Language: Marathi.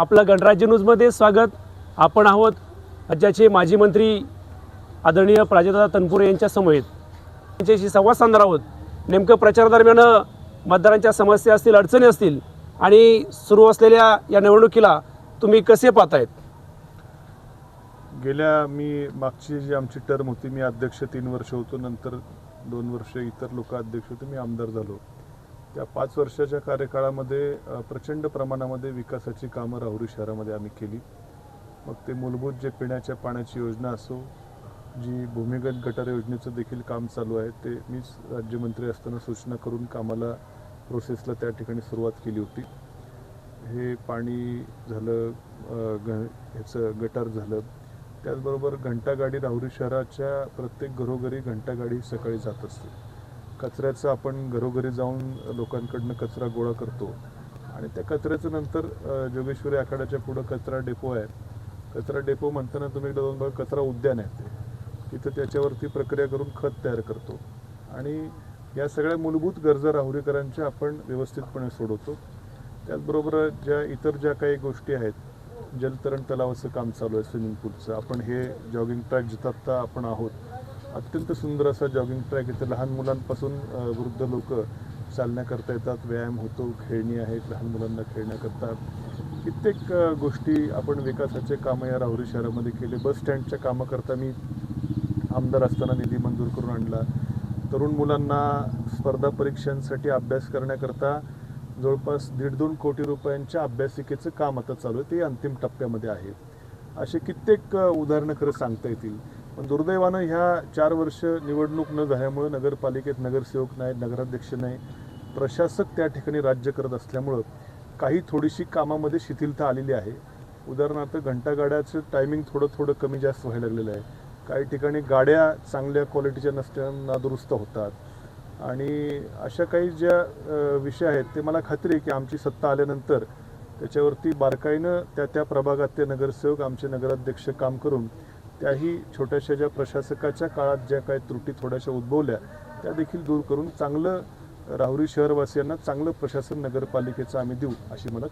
आपलं गणराज्य न्यूजमध्ये स्वागत. आपण आहोत राज्याचे माजी मंत्री आदरणीय प्राजक्ता तनपुरे यांच्या समवेत. त्यांच्याशी संवाद साधणार आहोत. नेमकं प्रचारादरम्यान मतदारांच्या समस्या असतील अडचणी असतील आणि सुरू असलेल्या या निवडणुकीला तुम्ही कसे पाहतायत? गेल्या मी मागची जी आमची टर्म होती मी अध्यक्ष तीन वर्ष होतो नंतर दोन वर्ष इतर लोक अध्यक्ष होते मी आमदार झालो. त्या पाच वर्षाच्या कार्यकाळामध्ये प्रचंड प्रमाणामध्ये विकासाची कामं राहुरी शहरामध्ये आम्ही केली. मग ते मूलभूत जे पिण्याच्या पाण्याची योजना असो जी भूमिगत गटार योजनेचं देखील काम चालू आहे ते मीच राज्यमंत्री असताना सूचना करून कामाला प्रोसेसला त्या ठिकाणी सुरुवात केली होती. हे पाणी झालं ग ह्याचं गटार झालं. त्याचबरोबर घंटागाडी राहुरी शहराच्या प्रत्येक घरोघरी घंटागाडी सकाळी जात असते. कचऱ्याचं आपण घरोघरी जाऊन लोकांकडनं कचरा गोळा करतो. आणि त्या कचऱ्याचं नंतर जोगेश्वरी आखाड्याच्या पुढं कचरा डेपो आहे. कचरा डेपो म्हणताना तुम्ही एकदा दोन भाग कचरा उद्यान आहे ते. तिथं त्याच्यावरती प्रक्रिया करून खत तयार करतो. आणि या सगळ्या मूलभूत गरजा राहुरीकरांच्या आपण व्यवस्थितपणे सोडवतो. त्याचबरोबर ज्या इतर ज्या काही गोष्टी आहेत जलतरण तलावाचं काम चालू आहे स्विमिंग पूलचं आपण हे जॉगिंग ट्रॅक जिथं आत्ता आपण आहोत अत्यंत सुंदर असा जॉगिंग ट्रॅक इथे लहान मुलांपासून वृद्ध लोक चालण्याकरता येतात. व्यायाम होतो खेळणी आहेत लहान मुलांना खेळण्याकरता कित्येक गोष्टी आपण विकासाचे कामं या राहुरी शहरामध्ये केले. बस स्टँडच्या कामाकरता मी आमदार असताना निधी मंजूर करून आणला. तरुण मुलांना स्पर्धा परीक्षांसाठी अभ्यास करण्याकरता जवळपास दीड दोन कोटी रुपयांच्या अभ्यासिकेचं काम आता चालू आहे. ते अंतिम टप्प्यामध्ये आहे. असे कित्येक उदाहरणं खरं सांगता येतील. पण दुर्दैवानं ह्या चार वर्ष निवडणूक न झाल्यामुळं नगरपालिकेत नगरसेवक नाही नगराध्यक्ष नाही. प्रशासक त्या ठिकाणी राज्य करत असल्यामुळं काही थोडीशी कामामध्ये शिथिलता आलेली आहे. उदाहरणार्थ घंटागाड्याचं टायमिंग थोडं थोडं कमी जास्त व्हायला लागलेलं आहे. काही ठिकाणी गाड्या चांगल्या क्वालिटीच्या नसताना दुरुस्त होतात. आणि अशा काही ज्या विषय आहेत ते मला खात्री आहे की आमची सत्ता आल्यानंतर त्याच्यावरती बारकाईनं त्या त्या प्रभागातले नगरसेवक आमचे नगराध्यक्ष काम करून त्याही छोट्याशा ज्या प्रशासकाच्या काळात ज्या काही त्रुटी थोड्याशा उद्भवल्या त्या देखील दूर करून चांगलं राहुरी शहरवासियांना चांगलं प्रशासन नगरपालिकेचं आम्ही देऊ अशी मला